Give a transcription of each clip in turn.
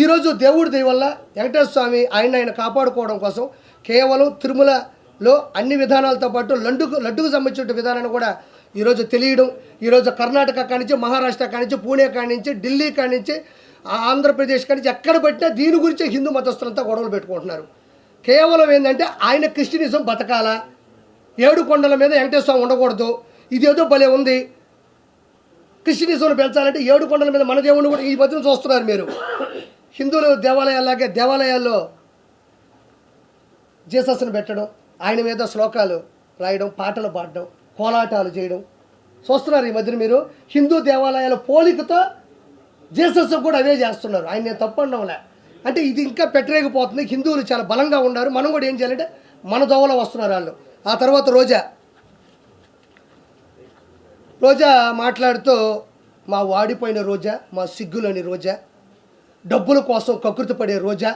ఈరోజు దేవుడి దయ వల్ల వెంకటేశ్వర స్వామి ఆయన ఆయన కాపాడుకోవడం కోసం కేవలం తిరుమలలో అన్ని విధానాలతో పాటు లడ్డుకు లడ్డుకు సంబంధించిన విధానాన్ని కూడా ఈరోజు తెలియడం ఈరోజు కర్ణాటక కానించి నుంచి మహారాష్ట్ర కానించి నుంచి పూణే కానించి నుంచి ఢిల్లీ కానించి నుంచి ఆ ఆంధ్రప్రదేశ్ కానించి నుంచి ఎక్కడ పెట్టినా దీని గురించి హిందూ మతస్థులంతా గొడవలు పెట్టుకుంటున్నారు. కేవలం ఏంటంటే ఆయన క్రిస్టియనిజం బతకాలా ఏడు కొండల మీద వెంకటేశ్వర ఉండకూడదు ఇదేదో భలే ఉంది. క్రిస్టియనిజంను పెంచాలంటే ఏడు కొండల మీద మన దేవుడిని కూడా ఈ మధ్యన చూస్తున్నారు మీరు. హిందువుల దేవాలయాలాగే దేవాలయాల్లో జీసస్ను పెట్టడం ఆయన మీద శ్లోకాలు రాయడం పాటలు పాడడం కోలాటాలు చేయడం. చూస్తున్నారు ఈ మధ్యన మీరు హిందూ దేవాలయాల పోలికతో జీసస్ కూడా అవే చేస్తున్నారు. ఆయన నేను తప్పండంలే అంటే ఇది ఇంకా పెట్టలేకపోతుంది. హిందువులు చాలా బలంగా ఉన్నారు. మనం కూడా ఏం చేయాలంటే మన దోవలో వస్తున్నారు వాళ్ళు. ఆ తర్వాత రోజా. రోజా మాట్లాడుతూ మా వాడిపోయిన రోజా మా సిగ్గులోని రోజా డబ్బుల కోసం కకృతి పడే రోజా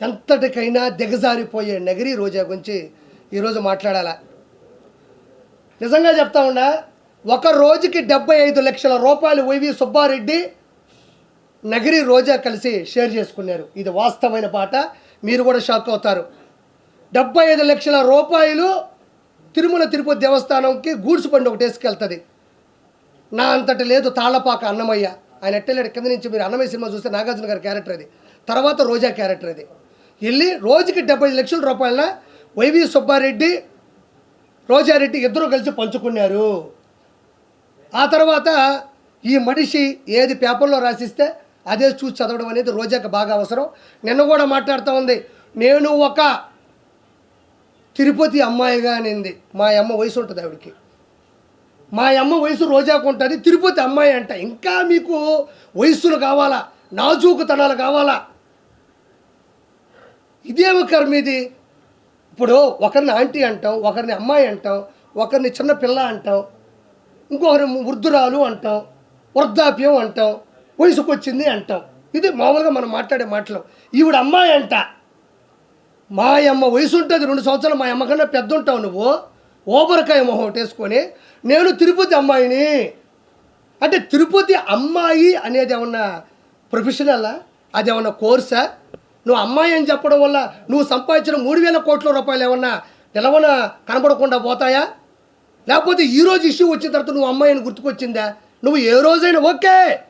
ఎంతటికైనా దిగజారిపోయే నగరి రోజా గురించి ఈరోజు మాట్లాడాలా? నిజంగా చెప్తా ఉన్నా ఒక రోజుకి డెబ్బై ఐదు లక్షల రూపాయలు వైవి సుబ్బారెడ్డి నగిరి రోజా కలిసి షేర్ చేసుకున్నారు. ఇది వాస్తవమైన పాట మీరు కూడా షాక్ అవుతారు. డెబ్బై ఐదు లక్షల రూపాయలు తిరుమల తిరుపతి దేవస్థానంకి గూడ్స్ బండి ఒకటి వేసుకెళ్తుంది. నా అంతటి లేదు తాళ్ళపాక అన్నమయ్య. ఆయన ఎట్టలేడు కింద నుంచి మీరు అన్నమయ్య సినిమా చూస్తే నాగార్జున గారి క్యారెక్టర్ అది. తర్వాత రోజా క్యారెక్టర్ అది. వెళ్ళి రోజుకి డెబ్బై ఐదు లక్షల రూపాయలన వైవి సుబ్బారెడ్డి రోజారెడ్డి ఇద్దరు కలిసి పంచుకున్నారు. ఆ తర్వాత ఈ మనిషి ఏది పేపర్లో రాసిస్తే అదే చూసి చదవడం అనేది రోజాకి బాగా అవసరం. నిన్న కూడా మాట్లాడుతూ ఉంది నేను ఒక తిరుపతి అమ్మాయిగా అనింది. మా అమ్మ వయసు ఉంటుంది ఆవిడకి. మా అమ్మ వయసు రోజాకు ఉంటుంది తిరుపతి అమ్మాయి అంట. ఇంకా మీకు వయస్సులు కావాలా? నాజూకుతనాలు కావాలా? ఇదేమి కర్మ ఇది. ఇప్పుడు ఒకరిని ఆంటీ అంటాం ఒకరిని అమ్మాయి అంటాం ఒకరిని చిన్న పిల్ల అంటాం ఇంకొకరి వృద్ధురాలు అంటాం వృద్ధాప్యం అంటాం వయసుకు వచ్చింది అంటాం. ఇది మామూలుగా మనం మాట్లాడే మాటలు. ఈవిడ అమ్మాయి అంట. మా అమ్మ వయసు ఉంటుంది రెండు సంవత్సరాలు మా అమ్మ కన్నా పెద్ద ఉంటావు నువ్వు. ఓబరకాయ మొహం వేసుకొని నేను తిరుపతి అమ్మాయిని. అంటే తిరుపతి అమ్మాయి అనేది ఏమన్నా ప్రొఫెషనలా? అది ఏమన్నా కోర్సా? నువ్వు అమ్మాయి అని చెప్పడం వల్ల నువ్వు సంపాదించిన మూడు వేల కోట్ల రూపాయలు ఏమన్నా నిలవన కనబడకుండా పోతాయా? లేకపోతే ఈ రోజు ఇష్యూ వచ్చిన తర్వాత నువ్వు అమ్మాయి అని గుర్తుకొచ్చిందా? నువ్వు ఏ రోజైనా ఓకే.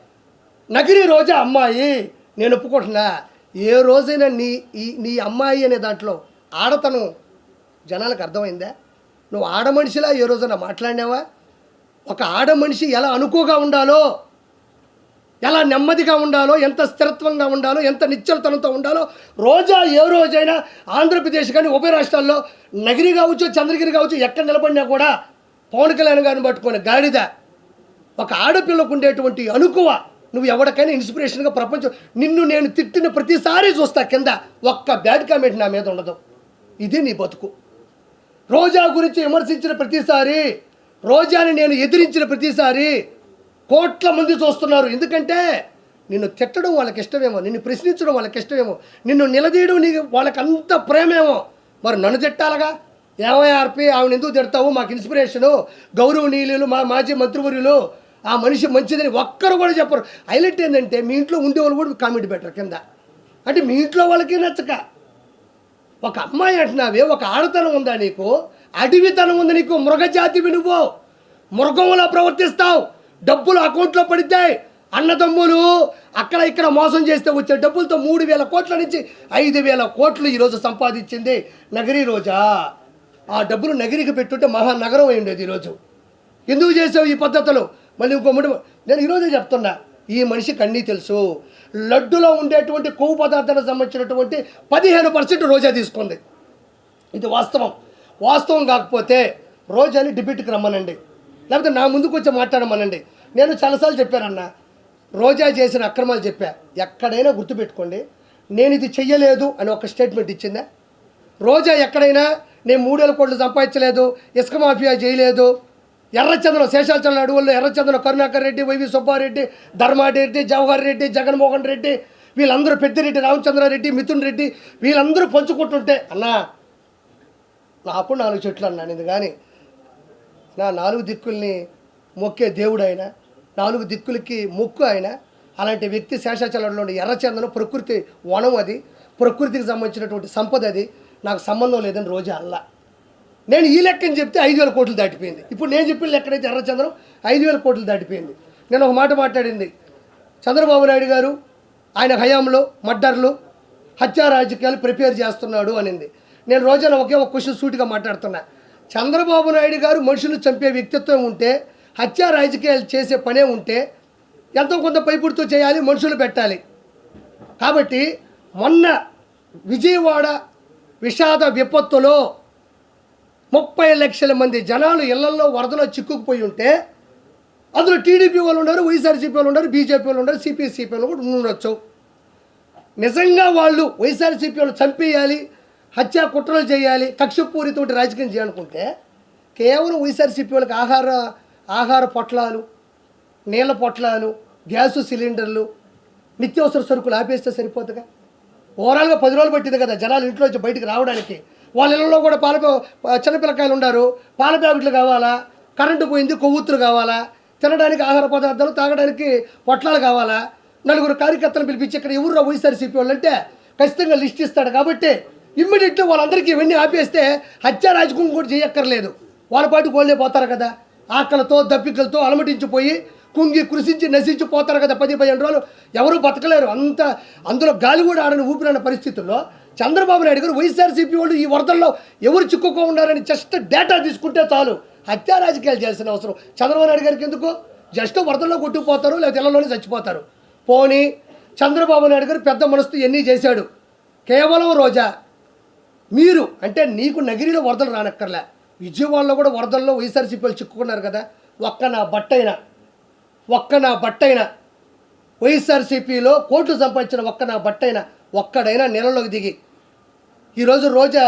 నగిరి రోజే అమ్మాయి. నేను ఒప్పుకుంటున్నా. ఏ రోజైనా నీ ఈ నీ అమ్మాయి అనే దాంట్లో ఆడతనం జనాలకు అర్థమైందా? నువ్వు ఆడ మనిషిలా ఏ రోజున మాట్లాడినావా? ఒక ఆడ మనిషి ఎలా అనుకోగా ఉండాలో ఎలా నెమ్మదిగా ఉండాలో ఎంత స్థిరత్వంగా ఉండాలో ఎంత నిశ్చలతనంతో ఉండాలో రోజా ఏ రోజైనా ఆంధ్రప్రదేశ్ కానీ ఉభయ రాష్ట్రాల్లో నగిరి కావచ్చు చంద్రగిరి కావచ్చు ఎక్కడ నిలబడినా కూడా పవన్ కళ్యాణ్ గారిని పట్టుకొని గాడిద. ఒక ఆడపిల్లకు ఉండేటువంటి అనుకువ. నువ్వు ఎవరికైనా ఇన్స్పిరేషన్గా ప్రపంచం నిన్ను నేను తిట్టిన ప్రతిసారి చూస్తా కింద. ఒక్క బ్యాడ్ కామెంట్ నా మీద ఉండదు. ఇది నీ బతుకు. రోజా గురించి విమర్శించిన ప్రతిసారి రోజాని నేను ఎదిరించిన ప్రతిసారి కోట్ల మంది చూస్తున్నారు. ఎందుకంటే నిన్ను తిట్టడం వాళ్ళకి ఇష్టమేమో నిన్ను ప్రశ్నించడం వాళ్ళకి ఇష్టమేమో నిన్ను నిలదీయడం నీకు వాళ్ళకి అంత ప్రేమేమో. మరి నన్ను తిట్టాలగా? ఏమయ్యార్పి ఆవిడ ఎందుకు తిడతావు? మాకు ఇన్స్పిరేషను గౌరవనీయులు మా మాజీ మంత్రివర్యులు ఆ మనిషి మంచిదని ఒక్కరు కూడా చెప్పరు. హైలైట్ ఏంటంటే మీ ఇంట్లో ఉండేవాళ్ళు కూడా కామెంట్ పెట్టరు కింద. అంటే మీ ఇంట్లో వాళ్ళకి నచ్చక. ఒక అమ్మాయి అంటున్నావే ఒక ఆడతనం ఉందా నీకు? అడవితనం ఉంది నీకు మృగజాతివి నువ్వు. మృగంలో ప్రవర్తిస్తావు. డబ్బులు అకౌంట్లో పడితే అన్నదమ్ములు అక్కడ ఇక్కడ మోసం చేస్తే వచ్చే డబ్బులతో మూడు వేల కోట్ల నుంచి ఐదు వేల కోట్లు ఈరోజు సంపాదించింది నగరి రోజా. ఆ డబ్బులు నగరికి పెట్టుంటే మహానగరం అయి ఉండేది ఈరోజు ఎందుకు చేసావు ఈ పద్ధతులు? మళ్ళీ ఇంకో ముడి నేను ఈరోజే చెప్తున్నా. ఈ మనిషికి అన్నీ తెలుసు. లడ్డులో ఉండేటువంటి కొవ్వు పదార్థాలకు సంబంధించినటువంటి పదిహేను పర్సెంట్ రోజా తీసుకుంది. ఇది వాస్తవం. వాస్తవం కాకపోతే రోజాని డిబేట్కి రమ్మనండి. లేకపోతే నా ముందుకు వచ్చి మాట్లాడమనండి. నేను చాలాసార్లు చెప్పానన్న. రోజా చేసిన అక్రమాలు చెప్పా. ఎక్కడైనా గుర్తుపెట్టుకోండి. నేను ఇది చెయ్యలేదు అని ఒక స్టేట్మెంట్ ఇచ్చిందా? రోజా ఎక్కడైనా నేను మూడేళ్ళ కోట్లు సంపాదించలేదు ఇసుక మాఫియా చేయలేదు ఎర్రచంద్రం శేషాచలం అడవుల్లో ఎర్రచంద్రం కరుణాకర్ రెడ్డి వైవి సుబ్బారెడ్డి ధర్మారెడ్డి జవహర్ రెడ్డి జగన్మోహన్ రెడ్డి వీళ్ళందరూ పెద్దిరెడ్డి రామచంద్రారెడ్డి మిథున్ రెడ్డి వీళ్ళందరూ పంచుకుంటుంటే అన్నా నాకు నాలుగు చెట్లు అన్నాను ఇది కానీ నా నాలుగు దిక్కుల్ని మొక్కే దేవుడు ఆయన నాలుగు దిక్కులకి మొక్కు ఆయన అలాంటి వ్యక్తి శేషాచలంలోని ఎర్రచందనం ప్రకృతి వనం అది ప్రకృతికి సంబంధించినటువంటి సంపద అది నాకు సంబంధం లేదని రోజు అల్లా. నేను ఈ లెక్కని చెప్తే ఐదు వేల కోట్లు దాటిపోయింది. ఇప్పుడు నేను చెప్పిన లెక్కనైతే ఎర్రచంద్రం ఐదు వేల కోట్లు దాటిపోయింది. నేను ఒక మాట మాట్లాడింది. చంద్రబాబు నాయుడు గారు ఆయన హయాంలో మర్డర్లు హత్యా రాజకీయాలు ప్రిపేర్ చేస్తున్నాడు అనింది. నేను రోజున ఒకే ఒక క్వశ్చన్ సూటిగా మాట్లాడుతున్నా. చంద్రబాబు నాయుడు గారు మనుషులు చంపే వ్యక్తిత్వం ఉంటే హత్యా రాజకీయాలు చేసే పనే ఉంటే ఎంతో కొంత పైపుడుతూ చేయాలి మనుషులు పెట్టాలి. కాబట్టి మొన్న విజయవాడ విషాద విపత్తులో ముప్పై లక్షల మంది జనాలు ఇళ్ళలో వరదలో చిక్కుకుపోయి ఉంటే అందులో టీడీపీ వాళ్ళు ఉన్నారు వైఎస్ఆర్సీపీ వాళ్ళు ఉన్నారు బీజేపీ వాళ్ళు ఉన్నారు సిపిఎస్సీపీ వాళ్ళు కూడా ఉండొచ్చు. నిజంగా వాళ్ళు వైఎస్ఆర్సీపీ వాళ్ళు చంపేయాలి హత్యా కుట్రలు చేయాలి కక్షపూరితోటి రాజకీయం చేయాలనుకుంటే కేవలం వైఎస్ఆర్సీపీ వాళ్ళకి ఆహార ఆహార పొట్లాలు నీళ్ళ పొట్లాలు గ్యాసు సిలిండర్లు నిత్యావసర సరుకులు ఆపేస్తే సరిపోతుందిగా? ఓవరాల్గా పది రోజులు పట్టింది కదా జనాలు ఇంట్లో నుంచి బయటికి రావడానికి. వాళ్ళ ఇళ్ళలో కూడా పాల చిన్నపిల్లకాయలు ఉన్నారు పాల ప్యాకెట్లు కావాలా? కరెంటు పోయింది కొవ్వొత్తులు కావాలా? తినడానికి ఆహార పదార్థాలు తాగడానికి పొట్లాలు కావాలా? నలుగురు కార్యకర్తలు పిలిపించి ఇక్కడ ఎవరు వైఎస్ఆర్సీపీ వాళ్ళు అంటే ఖచ్చితంగా లిస్ట్ ఇస్తాడు. కాబట్టి ఇమ్మీడియట్లీ వాళ్ళందరికీ ఇవన్నీ ఆపేస్తే హత్య రాజకీయం కూడా చేయక్కర్లేదు. వాళ్ళ పాటు వాళ్ళే పోతారు కదా. ఆకలతో దప్పికలతో అలమటించిపోయి కుంగి కృషించి నశించి పోతారు కదా పది పదిహేను రోజులు. ఎవరూ బతకలేరు. అంత అందులో గాలి కూడా ఆడని ఊపిరన్న పరిస్థితుల్లో చంద్రబాబు నాయుడు గారు వైఎస్ఆర్సీపీ వాళ్ళు ఈ వరదల్లో ఎవరు చిక్కుకో ఉన్నారని జస్ట్ డేటా తీసుకుంటే చాలు. హత్యా రాజకీయాలు చేయాల్సిన అవసరం. చంద్రబాబు నాయుడు గారికి ఎందుకు? జస్ట్ వరదల్లో కొట్టుకుపోతారు లేదా ఇళ్ళలోనే చచ్చిపోతారు. పోనీ చంద్రబాబు నాయుడు గారు పెద్ద మనసుతో ఎన్ని చేశాడు? కేవలం రోజా. మీరు అంటే నీకు నగిరిలో వరదలు రానక్కర్లే. విజయవాడలో కూడా వరదల్లో వైఎస్ఆర్సీపీ వాళ్ళు చిక్కుకున్నారు కదా. ఒక్క నా బట్టైనా ఒక్క నా బట్టైనా వైఎస్ఆర్సీపీలో కోట్లు సంపాదించిన ఒక్క నా బట్టైనా ఒక్కడైనా నెలలోకి దిగి ఈరోజు రోజా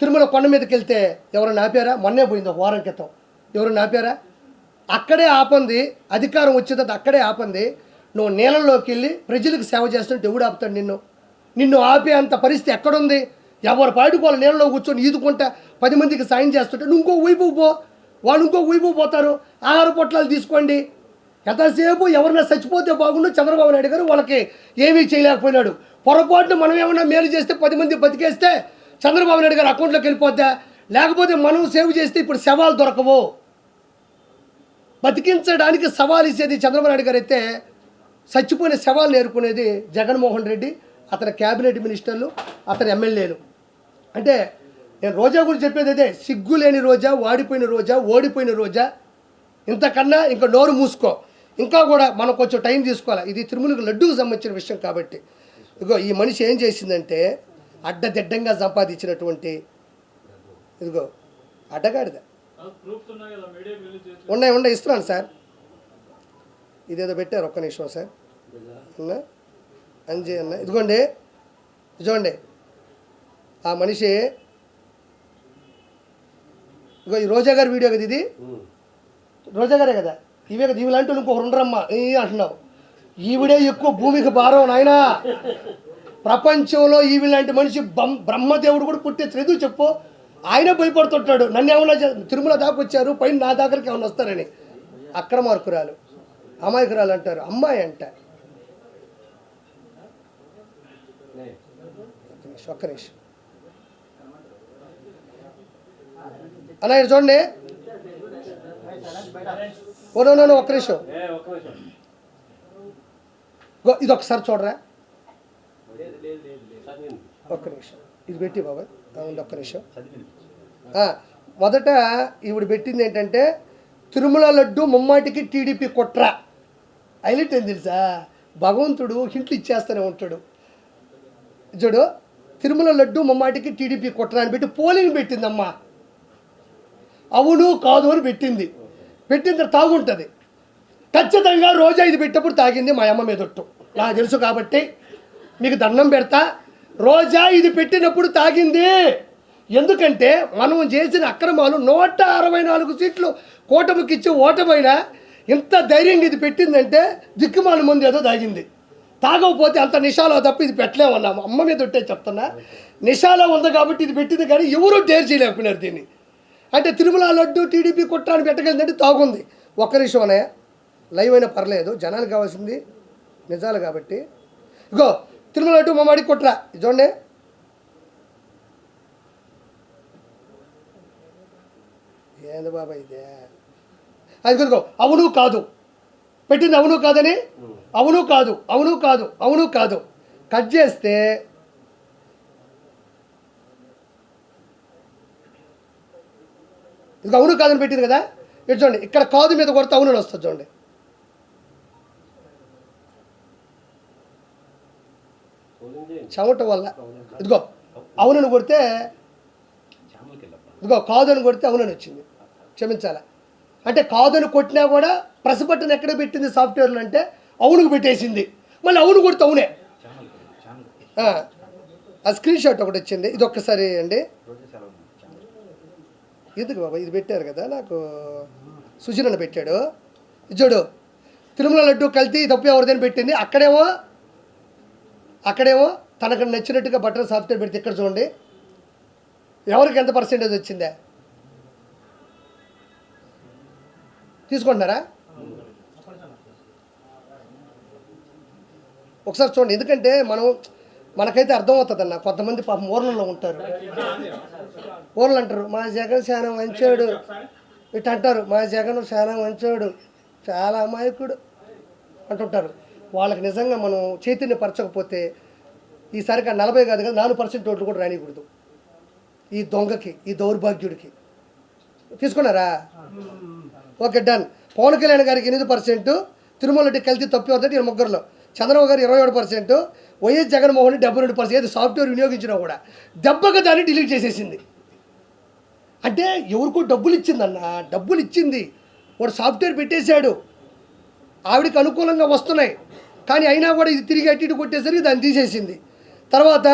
తిరుమల కొండ మీదకి వెళ్తే ఎవరు నాపారా మొన్నే పోయింది ఒక వారం క్రితం. ఎవరు నాపారా అక్కడే ఆపంది అధికారం వచ్చేది అక్కడే ఆపంది. నువ్వు నీళ్ళలోకి వెళ్ళి ప్రజలకు సేవ చేస్తుంటే ఎవడు ఆపుతాడు నిన్ను? నిన్ను ఆపే అంత పరిస్థితి ఎక్కడుంది? ఎవరు పాడుకోవాలి వాళ్ళు నీళ్ళలో కూర్చొని ఈదుకుంటా పది మందికి సాయం చేస్తుంటే నువ్వు ఇంకో వైపు పో. వాళ్ళు ఇంకో వైపు పోతారు. ఆహార పొట్లాలు తీసుకోండి. ఎంతసేపు ఎవరన్నా చచ్చిపోతే బాగుండు. చంద్రబాబు నాయుడు గారు వాళ్ళకి ఏమీ చేయలేకపోయినాడు. పొరపాటున మనం ఏమన్నా మేలు చేస్తే పది మంది బతికేస్తే చంద్రబాబు నాయుడు గారు అకౌంట్లోకి వెళ్ళిపోద్దా? లేకపోతే మనం సేవ్ చేస్తే ఇప్పుడు శవాలు దొరకవు? బతికించడానికి సవాల్ ఇచ్చేది చంద్రబాబు నాయుడు గారు అయితే చచ్చిపోయిన శవాలు నేర్పుకునేది జగన్మోహన్ రెడ్డి అతని క్యాబినెట్ మినిస్టర్లు అతని ఎమ్మెల్యేలు. అంటే నేను రోజా గురించి చెప్పేది అదే సిగ్గు లేని రోజా వాడిపోయిన రోజా ఓడిపోయిన రోజా. ఇంతకన్నా ఇంకా నోరు మూసుకో. ఇంకా కూడా మనం కొంచెం టైం తీసుకోవాలి. ఇది తిరుమలకి లడ్డూకు సంబంధించిన విషయం కాబట్టి. ఇదిగో ఈ మనిషి ఏం చేసిందంటే అడ్డదిడ్డంగా సంపాదించినటువంటి ఇదిగో అడ్డగాడిద. ఉన్నాయి ఉన్నాయి ఇస్తున్నాను సార్. ఇదేదో పెట్టారు ఒక్క నిమిషం సార్. అన్నా అంజయ్ అన్న ఇదిగోండి ఇదిగోండి. ఆ మనిషి ఇగో ఈ రోజా గారి వీడియో కదా ఇది? రోజా గారే కదా? ఇవే కదా ఇవి లాంటి ఇంకొక రెండరమ్మ ఈ అంటున్నావు. ఈవిడే ఎక్కువ భూమికి భారం నాయనా. ప్రపంచంలో ఈవి లాంటి మనిషి బం- బ్రహ్మదేవుడు కూడా పుట్టే చదువు చెప్పు. ఆయన భయపడుతుంటాడు. నన్ను ఏమన్నా తిరుమల దాకా వచ్చారు పైన నా దగ్గరికి ఏమన్నా వస్తారని. అక్రమార్కురాలు అమాయకురాలు అంటారు అమ్మాయి అంట. ఒక్క నిమిషం, అలా చూడండి. ఓ నో, ఒక్క నిమిషం. ఇది ఒకసారి చూడరా. ఒక్క నిమిషం. ఇది పెట్టి బాబాయ్ అవును ఒక్క నిమిషం. మొదట ఈవిడ పెట్టింది ఏంటంటే తిరుమల లడ్డు ముమ్మాటికి టీడీపీ కుట్ర. హైలైట్ ఏం తెలుసా? భగవంతుడు హింట్లు ఇచ్చేస్తూనే ఉంటాడు. చూడు తిరుమల లడ్డు ముమ్మాటికి టీడీపీ కుట్ర అని పెట్టి పోలింగ్ పెట్టిందమ్మా. అవును కాదు అని పెట్టింది. పెట్టిన తర్వాత తాగుంటుంది. ఖచ్చితంగా రోజా ఇది పెట్టేప్పుడు తాగింది మా అమ్మ మీదొట్టు నాకు తెలుసు కాబట్టి మీకు దండం పెడతా. రోజా ఇది పెట్టినప్పుడు తాగింది. ఎందుకంటే మనం చేసిన అక్రమాలు నూట అరవై నాలుగు సీట్లు కూటమికి ఇచ్చి ఓటమైనా ఇంత ధైర్యంగా ఇది పెట్టిందంటే దిక్కుమాల ముందు ఏదో తాగింది. తాగకపోతే అంత నిషాలో తప్ప ఇది పెట్టలేమన్నాము అమ్మ మీద ఉంటే చెప్తున్నా. నిషాలో ఉంది కాబట్టి ఇది పెట్టింది కానీ ఎవరూ డేర్ చేయలేకపోయినారు దీన్ని. అంటే తిరుమల లడ్డు టీడీపీ కుట్రాన్ని పెట్టగలిందంటే తాగుంది. ఒక్క విషయమనే లైవ్ అయినా పర్లేదు. జనానికి కావాల్సింది. నిజాలు కాబట్టి. ఇగో తిరుమల అటు మమ్మడి కొట్రా. చూడండి. ఏంది బాబా ఇదే? అది కుదుకో అవును కాదు. పెట్టింది అవును కాదని? అవును కాదు అవును కాదు అవును కాదు. కట్ చేస్తే ఇది అవును కాదని పెట్టింది కదా? ఇటు చూడండి ఇక్కడ కాదు మీద కొడితే అవును వస్తుంది చూడండి. చెమట వల్ల. ఇదిగో అవునని కొడితే ఇదిగో కాదని కొడితే అవునని వచ్చింది. క్షమించాలా? అంటే కాదని కొట్టినా కూడా ప్రెస్ బటన్ ఎక్కడ పెట్టింది సాఫ్ట్వేర్లో అంటే అవునుకు పెట్టేసింది. మళ్ళీ అవును కొడితే అవునే. ఆ, స్క్రీన్ షాట్ ఒకటి వచ్చింది. ఇది ఒక్కసారి అండి ఎందుకు బాబా? ఇది పెట్టారు కదా నాకు. సుజనన్న పెట్టాడు. ఇది చూడు తిరుమల లడ్డు కల్తీ తప్పు ఎవరిదని పెట్టింది? అక్కడేమో అక్కడేమో తనకు నచ్చినట్టుగా బటన్ సాఫ్ట్వేర్ పెడితే ఇక్కడ చూడండి? ఎవరికి ఎంత పర్సెంటేజ్ వచ్చిందే? తీసుకుంటున్నారా? ఒకసారి చూడండి ఎందుకంటే మనం మనకైతే అర్థమవుతుంది అన్న కొంతమంది పాపం ఊర్లలో ఉంటారు. ఊర్లు అంటారు మా జగన్ చాలా మంచోడు. ఇటు అంటారు మా జగన్ చాలా మంచోడు చాలా అమాయకుడు. అంటుంటారు. వాళ్ళకి నిజంగా మనం చైతన్యపరచకపోతే ఈసారికి ఆ నలభై కాదు కదా నాలుగు పర్సెంట్ ఓట్లు కూడా రానికూడదు ఈ దొంగకి ఈ దౌర్భాగ్యుడికి. తీసుకున్నారా? Okay done. పవన్ కళ్యాణ్ గారికి ఎనిమిది పర్సెంట్ తిరుమల రెడ్డి కలిసి తప్పి వద్ద ఈ ముగ్గురులో. చంద్రబాబు గారు ఇరవై ఏడు పర్సెంట్ వైఎస్ జగన్మోహన్ రెడ్డి డెబ్బై రెండు పర్సెంట్ ఏది సాఫ్ట్వేర్ వినియోగించినా కూడా దెబ్బగా దాన్ని డిలీట్ చేసేసింది. అంటే ఎవరికో డబ్బులు ఇచ్చిందన్న డబ్బులు ఇచ్చింది వాడు సాఫ్ట్వేర్ పెట్టేశాడు. ఆవిడకి అనుకూలంగా వస్తున్నాయి. కానీ అయినా కూడా ఇది తిరిగి అట్టి ఇటు కొట్టేసరికి దాన్ని తీసేసింది. తర్వాత